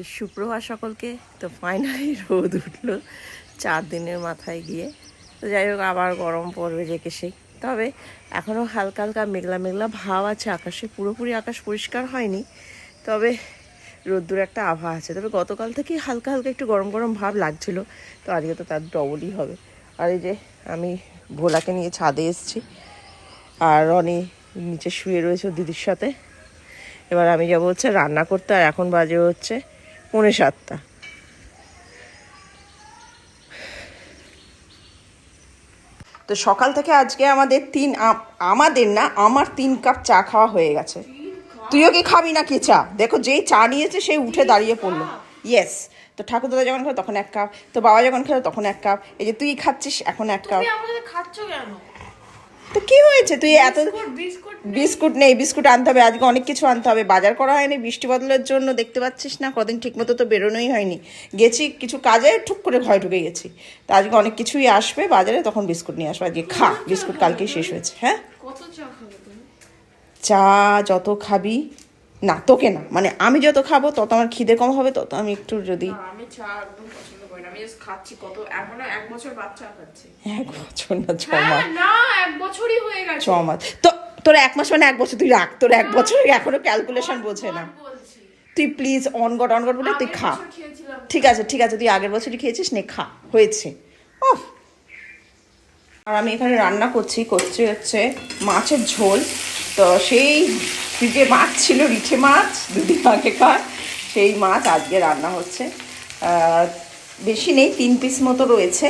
তো সুপ্রভাত সকলকে তো ফাইনালি রোদ উঠল চার দিনের মাথায় গিয়ে। তো যাই হোক, আবার গরম পড়বে রেখে সেই তবে এখনও হালকা হালকা মেঘলা মেঘলা ভাব আছে, আকাশে পুরোপুরি আকাশ পরিষ্কার হয়নি। তবে রোদ্দুর একটা আভা আছে। তবে গতকাল থেকেই হালকা হালকা একটু গরম গরম ভাব লাগছিল, তো আজকে তো তার ডবলই হবে। আর এই যে আমি ভোলাকে নিয়ে ছাদে এসেছি, আর রনি নিচে শুয়ে রয়েছে দিদির সাথে। এবার আমি যাব হচ্ছে রান্না করতে, আর এখন বাজে হচ্ছে পৌনে সাতটা। তো সকাল থেকে আজকে আমাদের তিন আম- আমাদের না, আমার তিন কাপ চা খাওয়া হয়ে গেছে। তুইও কি খাবি না কি চা? দেখো, যেই চা নিয়েছে সেই উঠে দাঁড়িয়ে পড়ল। ইয়েস তো ঠাকুর দাদা যখন খাবে, তখন এক কাপ। তো বাবা যখন খাবে, তখন এক কাপ। এই যে তুই খাচ্ছিস, এখন এক কাপ। খাচ্ছ কেন? তো কি হয়েছে? তুই এত বিস্কুট নেই। বিস্কুট আনতে হবে আজকে অনেক কিছু আনতে হবে। বাজার করা হয়নি বৃষ্টি বদলের জন্য দেখতে পাচ্ছিস না কদিন ঠিকমতো তো বেরোনোই হয়নি। গেছি কিছু কাজে ঠুক করে ঘরে ঢুকে গেছি। তো আজকে অনেক কিছুই আসবে বাজারে তখন বিস্কুট নিয়ে আসবে। আজকে খা বিস্কুট কালকেই শেষ হয়েছে হ্যাঁ? চা যত খাবি না তোকে না মানে আমি যত খাব তত আমার খিদে কম হবে তত আমি একটু যদি আমি চা একদম পছন্দ করি না আমি জাস্ট খাচ্ছি কত? এখনও এক বছর বাচ্চা খাচ্ছি। এক বছর না ছ হ্যাঁ মাস। না এক বছরই হয়ে গেছে। ছ মাস। তো তোর এক মাস মানে এক বছর তুই রাখ। তোর এক বছর এখনও ক্যালকুলেশন বোঝে না। তুই please on god on god বলে তুই খা। ঠিক আছে ঠিক আছে তুই আগের বছরই খেয়েছিস নে খা। হয়েছে। ও আর আমি এখানে রান্না করছি করছি হচ্ছে মাছের ঝোল। তো সেই ফ্রিজে মাছ ছিল রিঠে মাছ দুদিন আগেকার সেই মাছ আজকে রান্না হচ্ছে। আহ, বেশি নেই, তিন পিস মতো রয়েছে।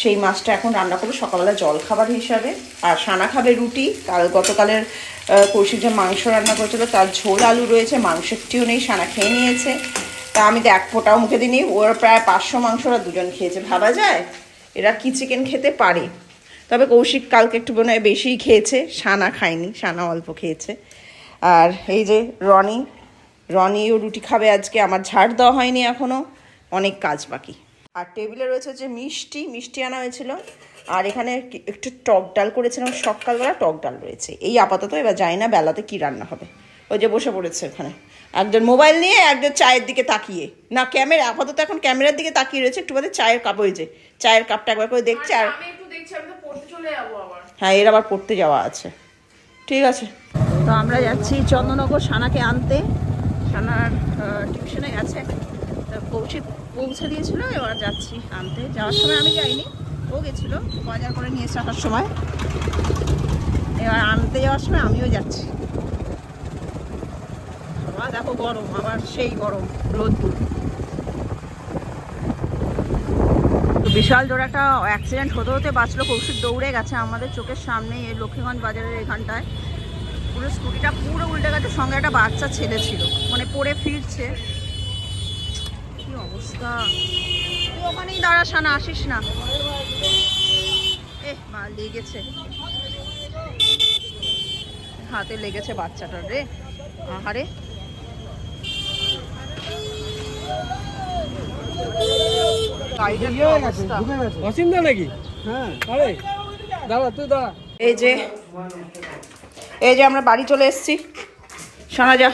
সেই মাছটা এখন রান্না করব সকালবেলা জল খাবার হিসাবে। আর সানা খাবে রুটি। কাল গতকালের কৌশিক যে মাংস রান্না করেছিল, তার ঝোল আলু রয়েছে মাংসটিও নেই, সানা খেয়ে নিয়েছে। তা আমি তো এক ফোঁটাও মুখে দিইনি, ওর প্রায় পাঁচশো মাংস ওরা দুজন খেয়েছে। ভাবা যায়? এরা কি চিকেন খেতে পারে? তবে কৌশিক কালকে একটু মনে হয় বেশিই খেয়েছে, সানা খায়নি, সানা অল্প খেয়েছে। আর এই যে রনি, রনিও রুটি খাবে আজকে, আমার ঝাড় দেওয়া হয়নি এখনও অনেক কাজ বাকি। আর টেবিলে রয়েছে যে মিষ্টি মিষ্টি আনা হয়েছিল। আর এখানে একটু টক ডাল করেছিলাম সকালবেলা টক ডাল রয়েছে। এই আপাতত এবার জানি না বেলাতে কি রান্না হবে। ওই যে বসে পড়েছে ওখানে। একজন মোবাইল নিয়ে একজন চায়ের দিকে তাকিয়ে। না ক্যামেরা আপাতত এখন ক্যামেরার দিকে তাকিয়ে রয়েছে একটু বাদে চায়ের কাপ যে চায়ের কাপটা একবার করে দেখছে আর হ্যাঁ এর আবার পড়তে যাওয়া আছে। ঠিক আছে। তো আমরা যাচ্ছি চন্দননগর সানাকে আনতে। সানার টিউশনে গেছে। পৌঁছে পৌঁছে দিয়েছিল, এবার যাচ্ছি আনতে। যাওয়ার সময় আমি যাইনি, ও গেছিল, বাজার করে নিয়ে এসে আসার সময়। এবার আনতে যাওয়ার সময় আমিও যাচ্ছি। বাবা দেখো গরম, আবার সেই গরম রোদ্দুর বিশাল জোর একটা অ্যাক্সিডেন্ট হতে হতে বাঁচলো, কৌশিক দৌড়ে গেছে আমাদের চোখের সামনে এই লক্ষ্মীগঞ্জ বাজারের এখানটায়। পুরো স্কুটিটা পুরো উল্টে গেছে, সঙ্গে একটা বাচ্চা ছেলে ছিল মানে পড়ে ফিরছে। অবস্থা। তুই ওখানেই দাঁড়াস না আসিস না। এ মা লেগেছে হাতে লেগেছে বাচ্চাটার রে। আহারে? নাকি? হ্যাঁ। আরে দাঁড়া তুই দাঁড়া। এই যে এই যে আমরা বাড়ি চলে এসেছি। শোনা যা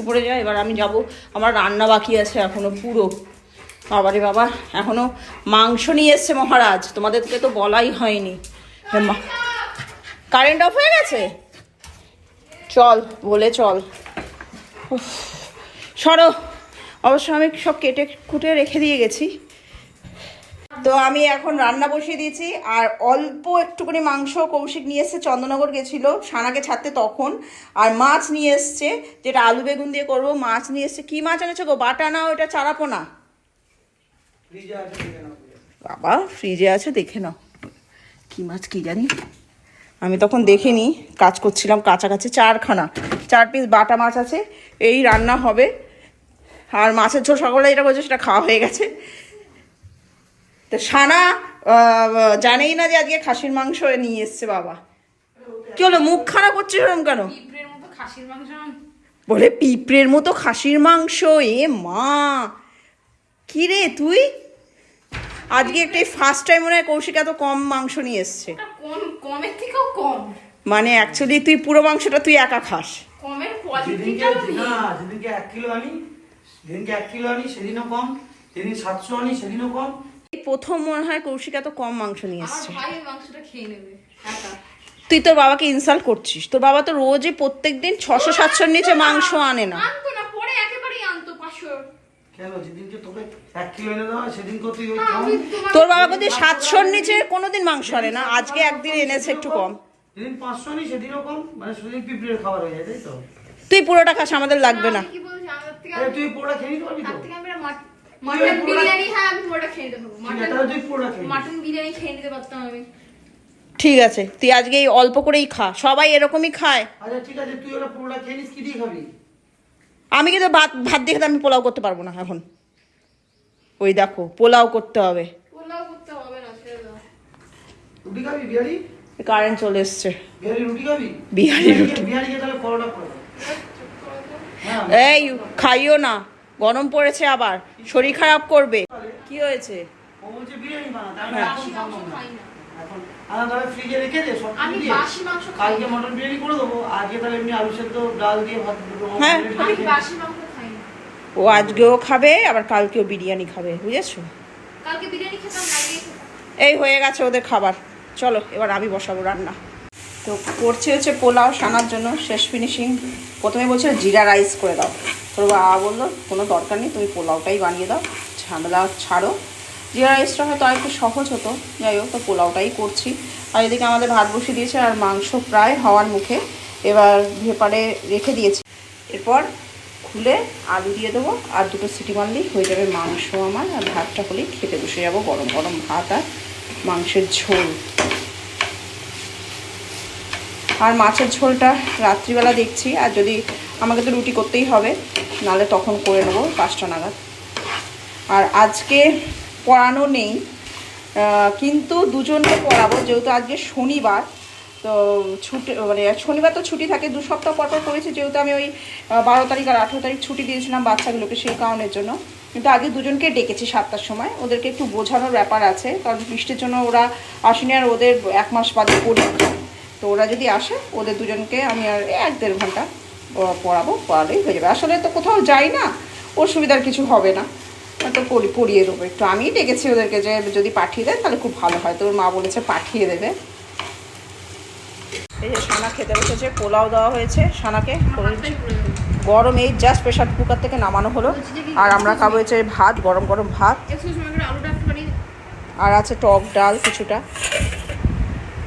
উপরে যা এবার আমি যাব। আমার রান্না বাকি আছে এখনও পুরো। বাবারে বাবা, এখনও মাংস নিয়ে এসছে মহারাজ, তোমাদেরকে তো বলাই হয়নি। কারেন্ট অফ হয়ে গেছে? চল, বলে চল। সরো, অবশ্য আমি সব কেটে কুটে রেখে দিয়ে গেছি। তো আমি এখন রান্না বসিয়ে দিয়েছি, আর অল্প একটুখানি মাংস কৌশিক নিয়ে এসছে, চন্দননগর গেছিল সানাকে ছাড়তে তখন। আর মাছ নিয়ে এসছে, যেটা আলু বেগুন দিয়ে করব, মাছ নিয়ে এসছে। কী মাছ এনেছো গো? বাটা না ওটা চারাপোনা? বাবা ফ্রিজে আছে দেখে নাও। কি মাছ কি জানি? আমি তখন দেখিনি কাজ করছিলাম কাছাকাছি চারখানা। চার পিস বাটা মাছ আছে এই রান্না হবে। আর মাছের ঝোল সকালে এটা বলছে সেটা খাওয়া হয়ে গেছে। তো সানা জানেই না যে আজকে খাসির মাংস নিয়ে এসছে বাবা। কি হলো মুখ খারাপ করছে এরকম কেন? খাসির বলে পিঁপড়ের মতো খাসির মাংস এ মা। কি রে তুই? আজকে একটা ফার্স্ট টাইম মনে হয় কৌশিক এত কম মাংস নিয়ে এসছে। এটা কমের থেকেও কম। মানে অ্যাকচুয়ালি তুই পুরো মাংসটা তুই একা খাস। কমের কোয়ালিটিটা না যেদিনকে এক কিলো আনি যেদিনকে এক কিলো আনি সেদিনও কম। যেদিন সাতশো আনি সেদিনও কম। প্রথম মনে হয় কৌশিক এত কম মাংস নিয়ে এসছে। মাংসটা খেয়ে নেবে তুই তোর বাবাকে ইনসাল্ট করছিস। তোর বাবা তো রোজই প্রত্যেক দিন ছশো সাতশোর নিচে মাংস আনে না। আনতো না পরে একেবারেই আনতো পাঁচশো। কেন? যেদিনকে তোকে এক কিলো এনে দেওয়া সেদিনকে তুই ওই কম তোর বাবা কিন্তু সাতশোর নিচে কোনোদিন মাংস আনে না আজকে একদিন এনেছে একটু কম। যেদিন পাঁচশো আনি সেদিনও কম। মানে সেদিন পিঁপড়ের খাবার হয়ে যায় তাই তো? তুই পুরোটা খাস আমাদের লাগবে না। আরে তুই খেয়ে নিতে পারবি তো? মাটন বিরিয়ানি হ্যাঁ আমি ওটা খেয়ে নিতে পারব। ঠিক আছে তুই পোড়া খেয়ে নিস। মাটন বিরিয়ানি খেয়ে নিতে পারতাম আমি। ঠিক আছে তুই আজকে এই অল্প করেই খা সবাই এরকমই খায়। আচ্ছা ঠিক আছে তুই ওরা পোড়া খেয়ে নিস কি দিয়ে খাবি? আমি কিন্তু ভাত ভাত দেখে খেতে আমি পোলাও করতে পারব না এখন। ওই দেখো পোলাও করতে হবে। পোলাও করতে হবে না ছেড়ে দাও। রুটি খাবি বিহারি? কারেন্ট চলে এসছে। বিহারি রুটি। হ্যাঁ এই খাইও না। গরম পড়েছে আবার। শরীর খারাপ করবে। কি হয়েছে? হ্যাঁ। এখন বাসি খাব মাংস না খাই না এখন আলাদাভাবে ফ্রিজে রেখে দে সব আমি বাসি মাংস কালকে মটন বিরিয়ানি করে দেবো আজকে তাহলে এমনি আলু সেদ্ধ ডাল দিয়ে ভাত হ্যাঁ। আমি বাসি মাংস খাই ও আজকেও খাবে আবার কালকেও বিরিয়ানি খাবে বুঝেছ? কালকে বিরিয়ানি খেতাম এই হয়ে গেছে ওদের খাবার। চলো এবার আমি বসাবো রান্না। তো করছে হচ্ছে পোলাও সানার জন্য শেষ ফিনিশিং প্রথমে বলছে জিরা রাইস করে দাও। তোর বাবা বলল কোনো দরকার নেই তুমি পোলাওটাই বানিয়ে দাও ঝামেলা ছাড়ো। জিরা রাইসটা হয়তো আর একটু সহজ হতো। যাই হোক, তো পোলাওটাই করছি। আর এদিকে আমাদের ভাত বসিয়ে দিয়েছে আর মাংস প্রায় হওয়ার মুখে। এবার ভেপারে রেখে দিয়েছি। এরপর খুলে আলু দিয়ে দেবো। আর দুটো সিটি মারলেই হয়ে যাবে মাংস আমার। আর ভাতটা হলেই খেতে বসে যাব গরম গরম ভাত আর মাংসের ঝোল। আর মাছের ঝোলটা রাত্রিবেলা দেখছি। আর যদি আমাকে তো রুটি করতেই হবে নালে তখন করে নেব পাঁচটা নাগাদ। আর আজকে পড়ানো নেই। কিন্তু দুজনকে পড়াবো, যেহেতু আজকে শনিবার, তো ছুটি মানে শনিবার তো ছুটি থাকে, দু সপ্তাহ পর পর করেছি, যেহেতু আমি ওই বারো তারিখ আর আঠেরো তারিখ ছুটি দিয়েছিলাম বাচ্চাগুলোকে সেই কারণের জন্য। কিন্তু আগে দুজনকে ডেকেছি সাতটার সময়, ওদেরকে একটু বোঝানোর ব্যাপার আছে, কারণ বৃষ্টির জন্য ওরা আসেনি আর ওদের এক মাস বাদে পরীক্ষা। তো ওরা যদি আসে, ওদের দুজনকে আমি আর এক দেড় ঘণ্টা পড়াবো, পড়ালেই হয়ে যাবে। আসলে তো কোথাও যাই না, অসুবিধার কিছু হবে না। তো পড়ি পড়িয়ে দেবো একটু। আমিই ডেকেছি ওদেরকে যে যদি পাঠিয়ে দেন তাহলে খুব ভালো হয়। তো ওর মা বলেছে পাঠিয়ে দেবে। এই যে সানা খেতে বসেছে পোলাও দেওয়া হয়েছে সানাকে গরম এই জাস্ট প্রেশার কুকার থেকে নামানো হলো। আর আমরা খাব হচ্ছে ভাত গরম গরম ভাত। আর আছে টক ডাল কিছুটা।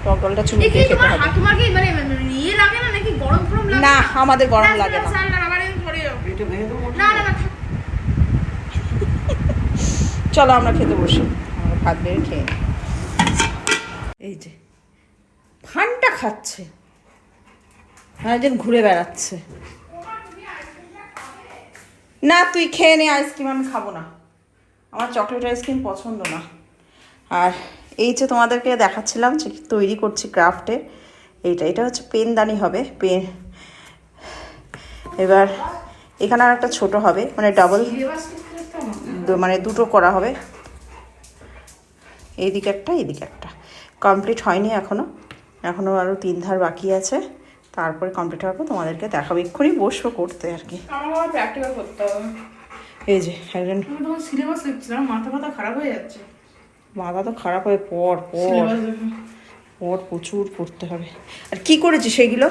টক ডালটা চুমুকে খেতে হবে। হাত তোমার কি লাগে না নাকি গরম গরম লাগে? না আমাদের গরম লাগে না না আবার আমি পরে যাব। পেটে ভেঙে দেবো না না না থাক। চলো আমরা খেতে বসি। আমরা ভাত বেড়ে খেয়ে নিই। এই যে ফানটা খাচ্ছে। হ্যাঁ যেন ঘুরে বেড়াচ্ছে। না তুই খেয়ে নে আইসক্রিম আমি খাব না। আমার চকলেট আইসক্রিম পছন্দ না। আর এই যে তোমাদেরকে দেখাচ্ছিলাম যে তৈরি করছি ক্রাফটে এইটা এটা হচ্ছে পেনদানি হবে। পেন এবার এখানে আর একটা ছোটো হবে মানে ডাবল মানে দুটো করা হবে। এই এইদিকে একটা এইদিকে একটা। কমপ্লিট হয়নি এখনও এখনও আরও তিন ধার বাকি আছে। তারপরে কমপ্লিট হওয়ার পর তোমাদেরকে দেখাবো। এক্ষুনি বসবো করতে আর কি। প্র্যাকটিক্যাল করতে হবে। এই যে একজন মাথা মাথা খারাপ হয়ে যাচ্ছে। মাথা তো খারাপ হয়ে পর পর পর প্রচুর পড়তে হবে। আর কি করেছিস সেইগুলো?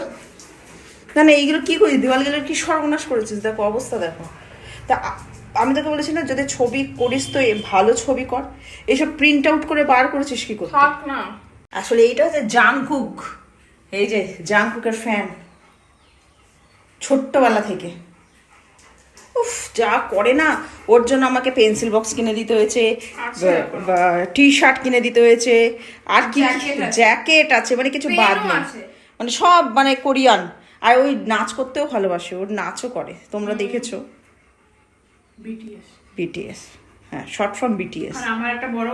না না এইগুলো কি করেছিস দেওয়ালগুলোর কি সর্বনাশ করেছিস? দেখো অবস্থা দেখো। তা আমি তোকে বলেছি না যদি ছবি করিস তো এ ভালো ছবি কর। এইসব প্রিন্ট আউট করে বার করেছিস কি করতে? থাক না। আসলে এইটা হচ্ছে জাংকুক। এই যে জাংকুকের ফ্যান ছোট্টবেলা থেকে। উফ যা করে না। ওর জন্য আমাকে পেন্সিল বক্স কিনে দিতে হয়েছে। টি শার্ট কিনে দিতে হয়েছে। আর কি জ্যাকেট আছে। মানে কিছু বাদ নেই। মানে সব মানে কোরিয়ান আর ওই নাচ করতেও ভালোবাসে ওর নাচও করে। তোমরা দেখেছ। বিটিএস বিটিএস হ্যাঁ শর্ট ফ্রম বিটিএস আর আমার একটা বড়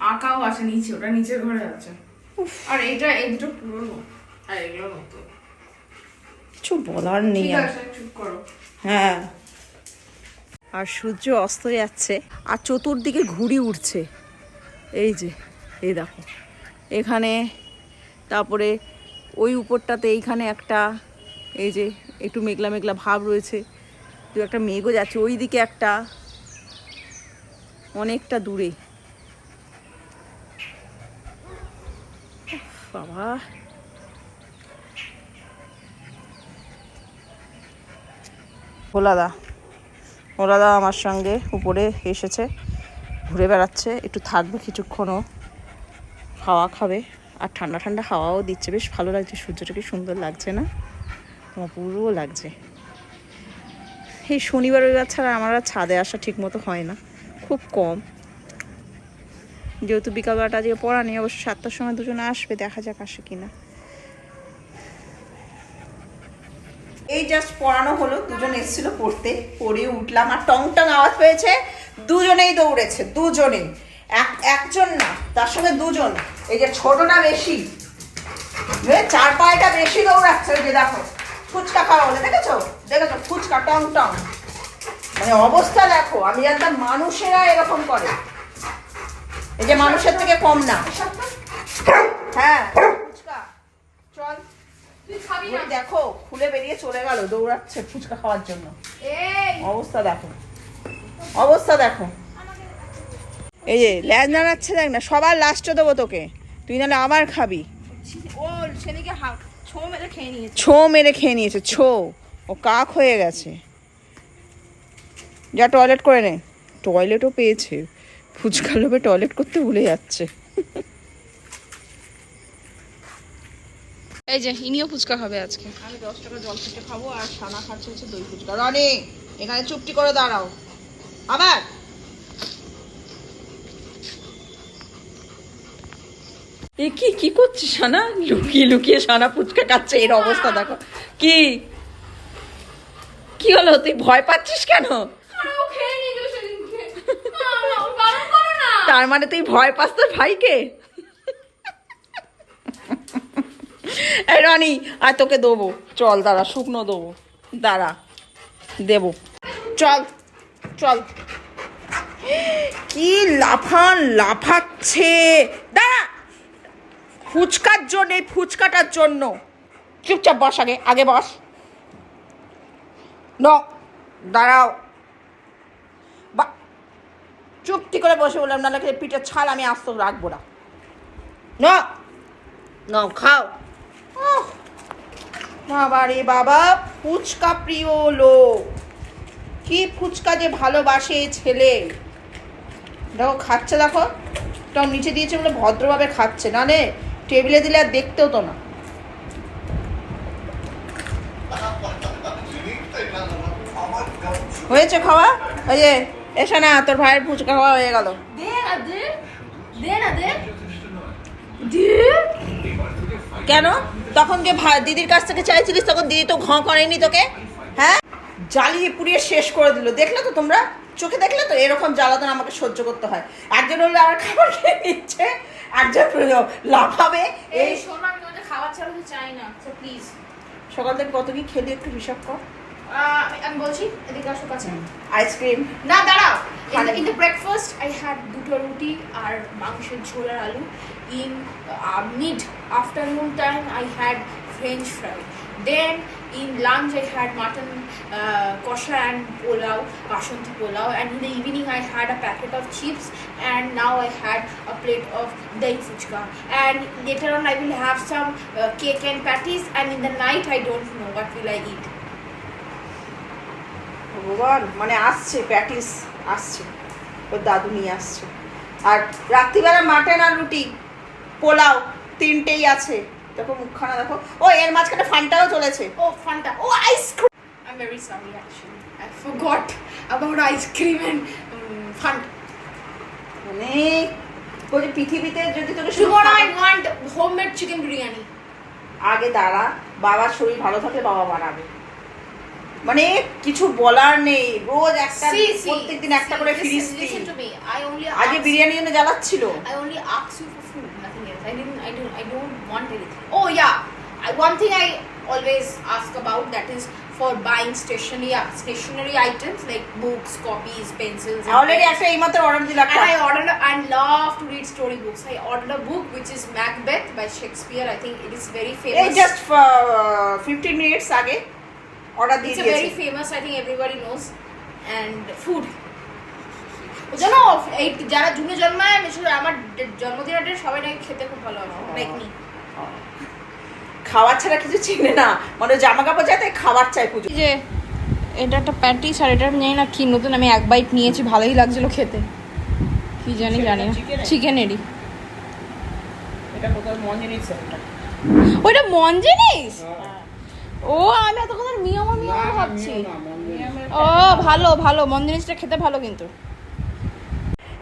আঁকাও আছে নিচে ওটা নিচের ঘরে আছে। আর এটা এই দুটো পুরনো। আর এগুলো নতুন। কিছু বলার নেই আর চুপ করো। হ্যাঁ। আর সূর্য অস্ত যাচ্ছে আর চতুর্দিকে ঘুড়ি উঠছে এই যে এই দেখো। এখানে তারপরে ওই উপরটাতে এইখানে একটা এই যে একটু মেঘলা মেঘলা ভাব রয়েছে। দু একটা মেঘও যাচ্ছে ওই দিকে একটা। অনেকটা দূরে। বাবা। ভোলাদা ভোলাদা আমার সঙ্গে উপরে এসেছে, ঘুরে বেড়াচ্ছে, একটু থাকবে কিছুক্ষণও। হাওয়া খাবে, আর ঠান্ডা ঠান্ডা হাওয়াও দিচ্ছে। বেশ ভালো লাগছে, সূর্যটা কি সুন্দর লাগছে না? তোমার লাগছে। এই শনিবার রবিবার ছাড়া আমার আর ছাদে আসা ঠিক মতো হয় না। খুব কম। যেহেতু বিকালবেলাটা আজকে পড়া নেই, অবশ্য সাতটার সময় দুজনে আসবে, দেখা যাক আসে কিনা। এই জাস্ট পড়ানো হলো, দুজন এসেছিল পড়তে। পড়ে উঠলাম আর টং টং আওয়াজ পেয়েছে। দুজনেই দৌড়েছে, দুজনেই। এক একজন না, তার সঙ্গে দুজন। এই যে ছোটটা বেশি। চার পায়টা বেশি দৌড়াচ্ছে যে দেখো। ফুচকা খাওয়া হলে দেখেছ? দেখেছ? ফুচকা টং টং। মানে অবস্থা দেখো আমি জানতাম মানুষেরা এরকম করে। এই যে মানুষের থেকে কম না। হ্যাঁ ফুচকা। চল। তুই দেখো খুলে বেরিয়ে চলে গেল দৌড়াচ্ছে ফুচকা খাওয়ার জন্য। অবস্থা দেখো। অবস্থা দেখো। এই যে ল্যাজ নাড়াচ্ছে দেখ না সবার লাস্টে দেবো তোকে। তুই নাহলে আবার খাবি। ও সেদিকে ছো মেরে খেয়ে নিয়েছে। ছো মেরে খেয়ে নিয়েছে ছো। ও কাক হয়ে গেছে। যা টয়লেট করে নে। টয়লেটও পেয়েছে। ফুচকা লোভে টয়লেট করতে ভুলে যাচ্ছে। এই যে ইনিও ফুচকা খাবে আজকে। আমি দশ টাকা জল খেতে খাব আর সানা খাচ্ছে হচ্ছে দই ফুচকা। রনি এখানে চুপটি করে দাঁড়াও। আবার। এ কি কি করছিস সানা লুকিয়ে লুকিয়ে সানা ফুচকা খাচ্ছে এর অবস্থা দেখো। কি? কি হলো? তুই ভয় পাচ্ছিস কেন? তার মানে তুই ভয় পাস তোর ভাইকে? রনি আর তোকে দেবো। চল দাঁড়া শুকনো দেবো। দাঁড়া দেবো। চল চল। কি লাফান লাফাচ্ছে। দাঁড়া ফুচকার জন্য এই ফুচকাটার জন্য। চুপচাপ বস আগে আগে বস। ন দাঁড়াও। বা চুপটি করে বসে বললাম নাহলে পিঠের ছাল আমি আস্ত রাখব না। ন ন খাও। বাবা রে বাবা ফুচকা প্রিয় লোক। কি ফুচকা যে ভালোবাসে ছেলে। দেখো খাচ্ছে দেখো। টম নিচে দিয়েছে বলে ভদ্রভাবে খাচ্ছে না নে? টেবিলে দিলে আর দেখতেও তো না। হয়েছে খাওয়া? ওই যে এসে না তোর ভাইয়ের ফুচকা খাওয়া হয়ে গেল। কেন? তখন যে দিদির কাছ থেকে চাইছিলিস তখন দিদি তো ঘ করেনি তোকে? হ্যাঁ? জ্বালিয়ে পুড়িয়ে শেষ করে দিল। দেখলে তো তোমরা? চোখে দেখলে তো এরকম জ্বালাতন আমাকে সহ্য করতে হয়। একজন হলে আমার খাবার খেয়ে নিচ্ছে একজন লাফাবে। এই শোনো আমি তোমাদের খাবার ছাড়া চাই না সো প্লিজ সকাল থেকে কত কি খেলি একটু হিসাব কর। আমি বলছি এদিকে আসো কাছে। Ice cream. না দাঁড়াও। In the breakfast I had দুটো রুটি আর মাংসের ঝোল আর আলু। In mid afternoon time I had French fry then in lunch I had mutton kosha and polao basanti polao and in the evening I had a packet of chips and now I had a plate of dahi fuchka. And later on I will have some uh, cake and patties. And in the night I don't know what will I eat. ভগবান মানে আসছে patties আসছে। ওর দাদু নিয়ে আসছে। আর রাত্রিবেলা mutton আর রুটি পোলাও তিনটেই আছে। দেখো মুখখানা দেখো। ও এর মাঝখানে ফান্টাও চলেছে। ও Fanta. O ice cream I am very sorry actually I forgot about ice cream and Fanta মানে বলি পৃথিবীতে যদি তোকে Shubho I want homemade chicken biryani আগে দাঁড়া বাবার শরীর ভালো থাকে বাবা বানাবে। মানে কিছু বলার নেই। রোজ একটা প্রত্যেকদিন একটা করে ফ্রিজ দিই আগে বিরিয়ানি জন্য জ্বালাচ্ছিল। I only ask you for food I don't I don't want anything. Oh yeah, I, one thing I always ask about that is for buying stationery uh, stationery items like books, copies, pencils. I already actually I matter order the. And I ordered and love to read story books. I ordered a book which is Macbeth by Shakespeare. I think it is very famous. Just for uh, 15 minutes aage order It's a very famous. I think everybody knows. And food. জানো এই যারা জুনে জন্মায় আমি আমার জন্মদিনের day সবাই নাকি খেতে খুব ভালো লাইক মি খাবার ছাড়া কিছু চিনে না। মানে জামা কাপড় যাতে খাবার চাই পুজো। যে এটা একটা প্যাটিস আর এটা আমি জানি না কি নতুন আমি এক বাইট নিয়েছি ভালোই লাগছিল খেতে। কি জানি জানি না। চিকেনেরই এটা কোথাও মনে ওইটা মন জিনিস? ও আমি এতক্ষণ মিয়ম মিয়ম ভাবছি। ও ভালো ভালো মন জিনিসটা খেতে ভালো কিন্তু।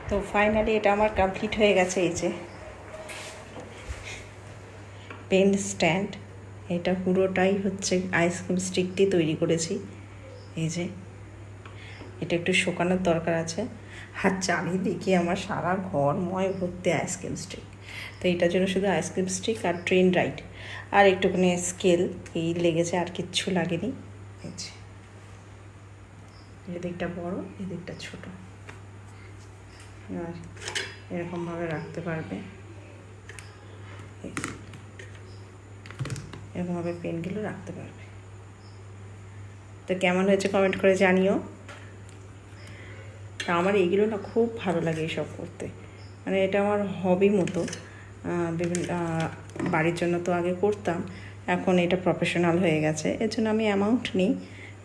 তো ফাইনালি এটা আমার কমপ্লিট হয়ে গেছে এই যে। পেন স্ট্যান্ড এটা পুরোটাই হচ্ছে আইসক্রিম স্টিক দিয়ে তৈরি করেছি। এই যে, এটা একটু শুকানোর দরকার আছে। আর চারিদিকে আমার সারা ঘর ময় ভর্তি আইসক্রিম স্টিক তো এটার জন্য শুধু আইসক্রিম স্টিক আর ট্রেন রাইড আর একটুখানি স্কেল এই লেগেছে আর কিচ্ছু লাগেনি। এই যে, এদিকটা বড়, এদিকটা ছোটো। আর এরকমভাবে রাখতে পারবে। এরকমভাবে পেনগুলো রাখতে পারবে। তো কেমন হয়েছে কমেন্ট করে জানিও। তা আমার এইগুলো না খুব ভালো লাগে এইসব করতে। মানে এটা আমার হবি মতো। বিভিন্ন বাড়ির জন্য তো আগে করতাম। এখন এটা প্রফেশনাল হয়ে গেছে। এর জন্য আমি অ্যামাউন্ট নিই,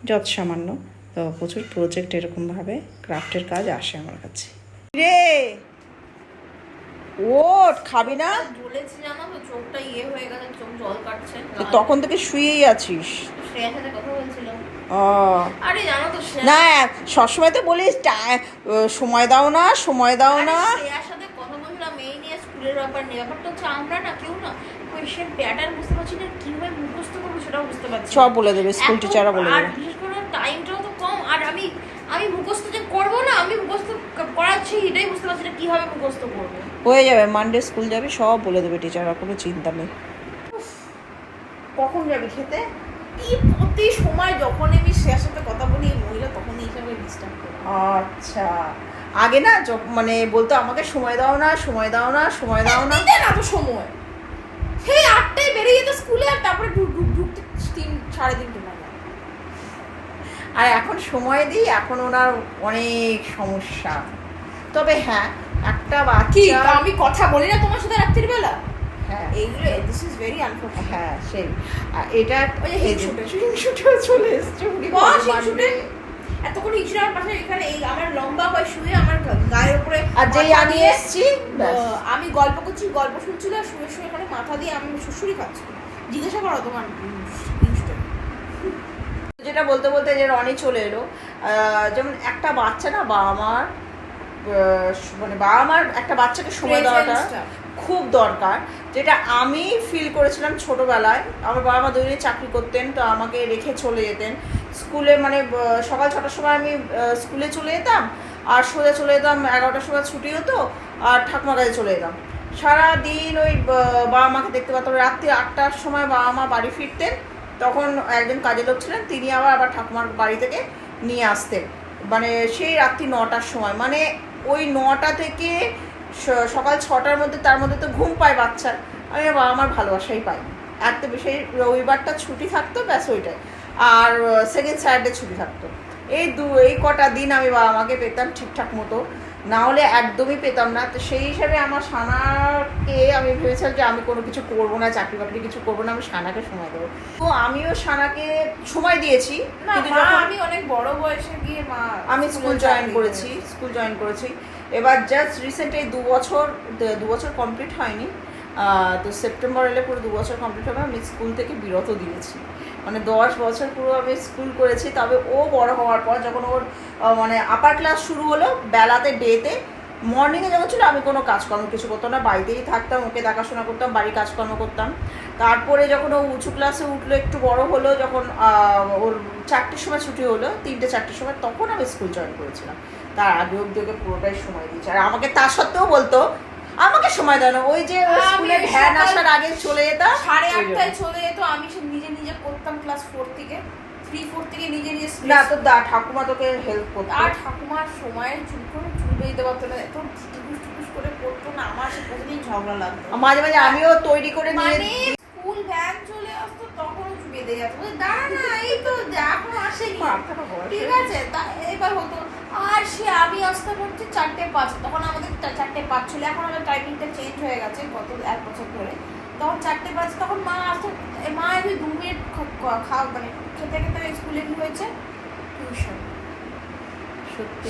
যত সামান্য। তো প্রচুর প্রজেক্ট এরকমভাবে ক্রাফটের কাজ আসে আমার কাছে। রে। ওঠ খাবি না? বলেছি জানো তো চোখটা ইয়ে হয়ে গেছে চোখ জল কাটছে তখন থেকে শুয়েই আছিস। শ্রেয়ার সাথে কথা বলছিলাম। আরে জানো তো না সবসময় তো বলিস সময় দাও না সময় দাও না। শ্রেয়ার সাথে কথা বলছিলাম এই নিয়ে স্কুলের ব্যাপার নিয়ে। ব্যাপারটা হচ্ছে আমরা না কেউ না কোয়েশ্চেন প্যাটার্ন বুঝতে পারছি না কীভাবে মুখস্থ করব সেটাও বুঝতে পারছি সব বলে দেবে স্কুল টিচাররা বলে আর দেবে। বিশেষ করে আর আমি মুখস্থ যে করব না আমি মুখস্থ করাচ্ছি এটাই বুঝতে পারছি না কীভাবে মুখস্থ করব। হয়ে যাবে মানডে স্কুল যাবি সব বলে দেবে টিচাররা কোনো চিন্তা নেই। কখন যাবি খেতে? এই প্রতি সময় যখন আমি শ্রেয়ার সাথে কথা বলি এই মহিলা তখন হিসাবে ডিস্টার্ব করে। আচ্ছা আগে না মানে বলতো আমাকে সময় দাও না সময় দাও না সময় দাও না। না তো সময়। সেই আটটায় বেরিয়ে যেত স্কুলে আর তারপরে ঢুক ঢুক ঢুকতে তিন সাড়ে তিনটে। আর এখন সময় দিই এখন ওনার অনেক সমস্যা। তবে হ্যাঁ একটা কি? বাচ্চা আমি কথা বলি না তোমার সাথে রাত্রিবেলা হ্যাঁ। এইগুলো দিস ইজ ভেরি আনফর্চুনেট হ্যাঁ সেই। এটা ওই হিংসুটে। চলে এসছে হিংসুটে। এতক্ষণ হিংসুটে আমার পাশে এখানে এই আমার লম্বা হয়ে শুয়ে আমার গায়ের উপরে আর যেই আমি এসছি আমি গল্প করছি গল্প শুনছিল আর শুয়ে শুয়ে এখানে মাথা দিয়ে আমি সুশুরি খাচ্ছি। জিজ্ঞাসা করো তোমার যেটা বলতে বলতে যে রনি চলে এলো। যেমন একটা বাচ্চা না বাবা মার মানে বাবা মার একটা বাচ্চাকে সময় দেওয়াটা খুব দরকার যেটা আমি ফিল করেছিলাম ছোটবেলায়। আমার বাবা মা দুজনেই চাকরি করতেন তো আমাকে রেখে চলে যেতেন। স্কুলে মানে সকাল ছটার সময় আমি স্কুলে চলে যেতাম আর সোজা চলে যেতাম এগারোটার সময় ছুটি হতো আর ঠাকুমার কাছে চলে যেতাম। সারা দিন ওই বাবা মাকে দেখতে পাতাম রাত্রি আটটার সময় বাবা মা বাড়ি ফিরতেন তখন একজন কাজের লোক ছিলেন, তিনি আবার আবার ঠাকুমার বাড়ি থেকে নিয়ে আসতেন। মানে সেই রাত্রি নটার সময় মানে ওই নটা থেকে সকাল ছটার মধ্যে, তার মধ্যে তো ঘুম পায় বাচ্চা আমি বাবা, আমার ভালোবাসাই পাই এত বেশি রবিবারটা ছুটি থাকতো, ব্যাস ওইটাই। আর সেকেন্ড স্যাটারডে ছুটি থাকতো। এই দু, এই কটা দিন আমি বাবা মাকে পেতাম ঠিকঠাক মতো। না হলে একদমই পেতাম না। তো সেই হিসাবে আমার সানাকে আমি ভেবেছিলাম যে আমি কোনো কিছু করব না চাকরি বাকরি কিছু করব না আমি সানাকে সময় দেবো। তো আমিও সানাকে সময় দিয়েছি। আমি অনেক বড় বয়সে গিয়ে মা আমি স্কুল জয়েন করেছি। স্কুল জয়েন করেছি। এবার জাস্ট রিসেন্ট এই দু বছর দু বছর কমপ্লিট হয়নি। তো সেপ্টেম্বর এলে পুরো দু বছর কমপ্লিট হবে আমি স্কুল থেকে বিরত দিয়েছি। মানে দশ বছর পুরো আমি স্কুল করেছি তবে ও বড় হওয়ার পর যখন ওর মানে আপার ক্লাস শুরু হলো বেলাতে ডেতে মর্নিংয়ে যখন ছিল আমি কোনো কাজকর্ম কিছু করতাম না। বাড়িতেই থাকতাম ওকে দেখাশোনা করতাম বাড়ির কাজকর্ম করতাম। তারপরে যখন ও উঁচু ক্লাসে উঠল একটু বড় হলো যখন ওর চারটের সময় ছুটি হলো তিনটে চারটের সময় তখন আমি স্কুল জয়েন করেছিলাম। তার আগে অব্দি ওকে পুরোটাই সময় দিয়েছে। আর আমাকে তা সত্ত্বেও বলতো আমাকে সময় দেয় না। ওই যে স্কুলে ভ্যান আসার আগে চলে যেতাম। সাড়ে আটটায় চলে যেত আমি সে নিজে নিজে করতাম ক্লাস ফোর থেকে। থ্রি ফোর থেকে নিজে নিজে না তো দা ঠাকুমা তোকে হেল্প করতো। আর ঠাকুমার সময়ের চুল করে চুল বেঁধে পারতো না এত টুকুস করে করতো না আমার সে প্রতিদিন ঝগড়া লাগতো মাঝে মাঝে আমিও তৈরি করে নিয়ে মানে স্কুল ভ্যান চলে আসতো তখন বেঁধে যেত। দাঁড়া না এই তো এখনও আসেনি। ঠিক আছে তা এবার হতো। আর সে আমি আসতে পারছি চারটে পাঁচ তখন আমাদের চারটে পাঁচ ছিল এখন আমার টাইমিংটা চেঞ্জ হয়ে গেছে গত এক বছর ধরে। তখন চারটে পাঁচ তখন মা আসতো মা এসে দু মিনিট খাওয়া মানে খেতে খেতে স্কুলে কি হয়েছে টিউশন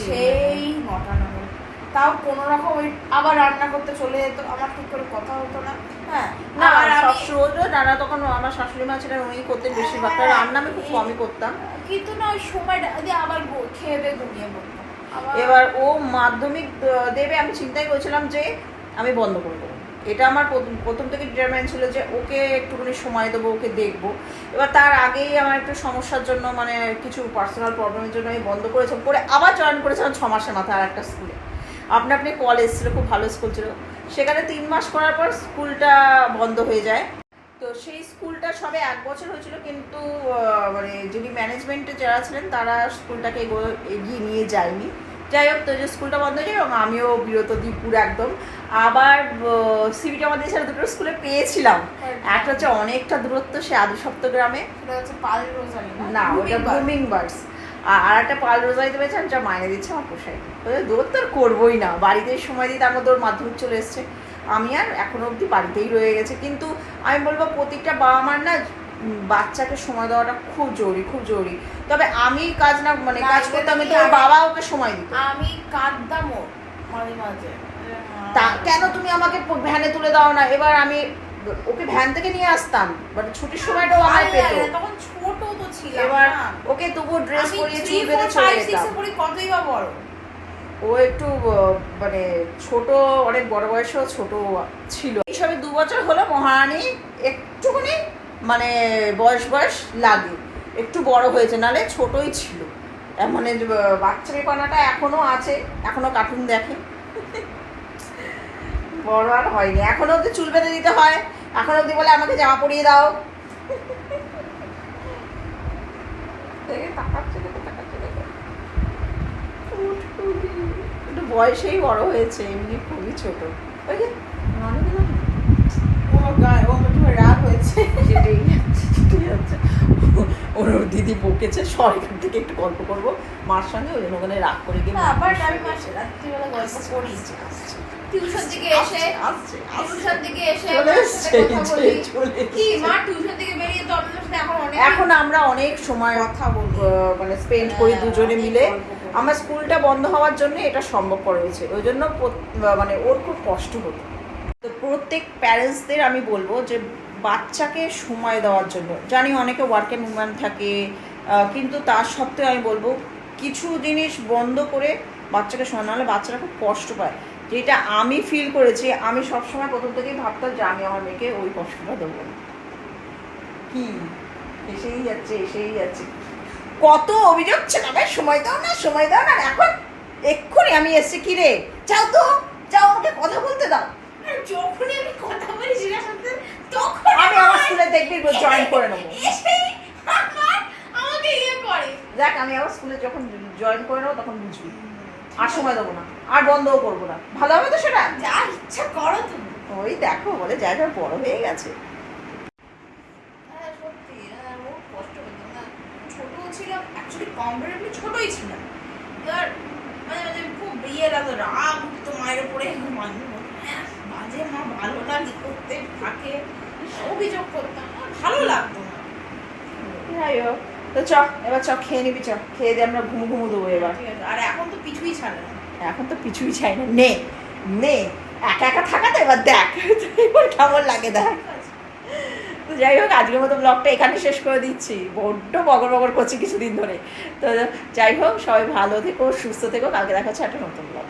সেই নটা নাগাদ। তাও কোনো রকম ওই আবার রান্না করতে চলে যেত আমার ঠিক করে কথা হতো না। হ্যাঁ না আমি সবসময় তখন আমার শাশুড়ি মা ছিলেন উনি করতেন বেশিরভাগটা হ্যাঁ, রান্না আমি খুব কমই করতাম। কিন্তু না ওই সময়টা দিয়ে আবার গো- খেয়ে দিয়ে ঘুমিয়ে পড়তাম। এবার ও মাধ্যমিক দেবে আমি চিন্তাই করেছিলাম যে আমি বন্ধ করে দেবো। এটা আমার প্রথম- থেকে ডিটারমেন্ট ছিল যে ওকে একটুখানি সময় দেবো, ওকে দেখব। এবার তার আগেই আমার একটু সমস্যার জন্য মানে কিছু পার্সোনাল প্রবলেমের জন্য আমি বন্ধ করেছিলাম, করে আবার জয়েন করেছিলাম ছ মাসের মাথায় আর একটা স্কুলে আপনি আপনি কলেজ ছিল, খুব ভালো স্কুল ছিল। সেখানে তিন মাস করার পর স্কুলটা বন্ধ হয়ে যায়। তো সেই স্কুলটা সবে এক বছর হয়েছিল, কিন্তু মানে যিনি ম্যানেজমেন্টে যারা ছিলেন, তারা স্কুলটাকে এগো- এগিয়ে নিয়ে যায়নি। যাই হোক তো যে স্কুলটা বন্ধ হয়ে যায় এবং আমিও বিরত দিই পুরো একদম। আবার সিবিটা আমাদের এছাড়া দুটো স্কুলে পেয়েছিলাম। একটা হচ্ছে অনেকটা দূরত্ব সে আদি পাল রোজারি না? ওটা। বুমিং বার্ডস আর একটা পাল রোজাইতে পেয়েছিলাম যা মাইনে দিচ্ছে আমার পোষায় ওদের দূর তো আর করবোই না। বাড়িতে সময় দিই তার মধ্যে ওর মাধ্যমিক চলে এসছে। আমি আর এখনও অবধি বাড়িতেই রয়ে গেছে। কিন্তু আমি বলব প্রত্যেকটা বাবা মার না বাচ্চাকে সময় দেওয়াটা খুব জরুরি খুব জরুরি। তবে আমি কাজ না মানে কাজ এবার করতে আমি তো বাবা ওকে সময় দিত। আমি কাঁদতামও মাঝে মাঝে। তা কেন তুমি আমাকে ভ্যানে তুলে দাও না? এবার আমি ওকে ভ্যান থেকে নিয়ে আসতাম বাট ছুটির সময়টাও আমার পেতো। তখন ছোট তো ছিলাম এবার। ওকে তবুও ড্রেস পরিয়ে চুল বেঁধে চলে যেতাম। কতই বা বড়? ও একটু মানে ছোট অনেক বড় বয়সেও ছোট ছিল। এইসবে দু বছর হলো মহারানী একটুখানি মানে বয়স বয়স লাগে। একটু বড় হয়েছে নালে ছোটই ছিল। মানে যে, আহ, বাচ্চা বেপানাটা এখনও আছে এখনও কার্টুন দেখে। বড় আর হয়নি। এখনও অব্দি চুল বেঁধে দিতে হয়। এখনও অব্দি বলে আমাকে জামা পরিয়ে দাও। একটু বয়সেই বড় হয়েছে এমনি খুবই ছোট। ওই যে ও গায়ে ও হয়েছে সেটাই। সেটাই হচ্ছে ওর দিদি বকেছে এখান থেকে একটু গল্প করব। মার সঙ্গে ওই জন্য ওখানে রাগ করে গিয়ে আবার আমি মাসে রাত্রিবেলা গল্প করি। আসছে, আসছে, টিউশন থেকে এসে আসছে, আসছে, টিউশন থেকে এসে চলে মার এসছে, সাথে কথা চলে বলি। চলে কি মা টিউশন থেকে বেরিয়ে তো এখন অনেক এখন আমরা অনেক সময় কথা। মানে স্পেন্ড করি হ্যাঁ, দুজনে মিলে। আমার স্কুলটা বন্ধ হওয়ার জন্য এটা সম্ভবপর হয়েছে ওই জন্য মানে ওর খুব কষ্ট হতো। তো প্রত্যেক প্যারেন্টসদের আমি বলব যে বাচ্চাকে সময় দেওয়ার জন্য। জানি অনেকে ওয়ার্কের উম্যান থাকে কিন্তু তার সত্ত্বেও আমি বলব, কিছু জিনিস বন্ধ করে বাচ্চাকে সময় নাহলে বাচ্চারা খুব কষ্ট পায়। যেটা আমি ফিল করেছি, আমি সবসময় প্রথম থেকেই ভাবতাম যে আমি আমার মেয়েকে ওই কষ্টটা দেবো কি? এসেই যাচ্ছে এসেই যাচ্ছে। কত অভিযোগ ছিল সময় দাও না, সময় দাও না, এখন এক্ষুনি আমি এসছি, কি রে? তো, যাও, আমাকে কথা বলতে দাও। যখনই আমি কথা বলি সেটার সাথে তখন আমি আমার স্কুলে দেখবি জয়েন করে নেব। আমাকে ইয়ে করে। দেখ আমি আবার স্কুলে যখন জয়েন করে নেব তখন বুঝবি। আর সময় দেবো না আর বন্ধও করব না। ভালো হবে তো সেটা? যা ইচ্ছা করো তুমি। ওই দেখো বলে জায়গা বড় হয়ে গেছে। হ্যাঁ সত্যি হ্যাঁ কষ্ট ছোট ছিলাম অ্যাকচুয়ালি কম্পারেটিভলি ছোটই ছিলাম। এবার মানে মানে খুব ইয়ে লাগতো রাগ উঠতো মায়ের উপরে মানুষ বাজে মা ভালো না কি করতে থাকে অভিযোগ করতাম ভালো লাগতো না। যাই হোক তো চ এবার চ খেয়ে নিবি চ খেয়ে দিয়ে আমরা ঘুমু ঘুমু দেবো এবার। আর এখন তো পিছুই ছাড়ে না। এখন তো কিছুই চাই না। নে নে একা একা থাকাতে এবার দেখ এবার কেমন লাগে দেখ। তো যাই হোক আজকের মতো ব্লগটা এখানে শেষ করে দিচ্ছি। বড্ড বগর বগর করছি কিছুদিন ধরে। তো যাই হোক সবাই ভালো থেকো সুস্থ থেকো কালকে দেখা হচ্ছে একটা নতুন ব্লগ